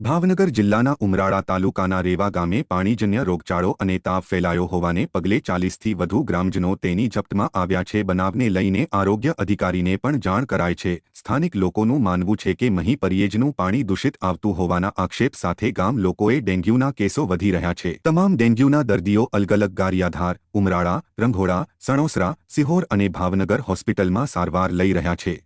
ભાવનગર જિલ્લાના ઉમરાળા તાલુકાના રેવા ગામે પાણીજન્ય રોગચાળો અને તાવ ફેલાયો હોવાને પગલે ચાલીસથી વધુ ગ્રામજનો તેની જપ્તમાં આવ્યા છે. બનાવને લઈને આરોગ્ય અધિકારીને પણ જાણ કરાય છે. સ્થાનિક લોકોનું માનવું છે કે મહી પરિયેજનું પાણી દૂષિત આવતું હોવાના આક્ષેપ સાથે ગામ લોકોએ ડેન્ગ્યુના કેસો વધી રહ્યા છે. તમામ ડેન્ગ્યુના દર્દીઓ અલગ અલગ ગારિયાધાર, ઉમરાળા, રંઘોડા, સણોસરા, સિહોર અને ભાવનગર હોસ્પિટલમાં સારવાર લઈ રહ્યા છે.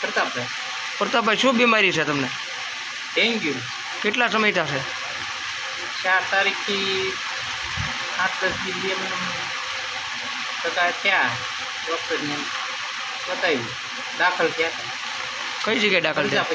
પ્રતાપભાઈ પ્રતાપભાઈ શું બીમારી છે તમને? ડેન્ગ્યુ કેટલા સમય થશે? ચાર તારીખથી આઠ દસ એમ ટકા થયા. ડૉક્ટરને બતાવ્યું. દાખલ થયા કઈ જગ્યાએ દાખલ થયા?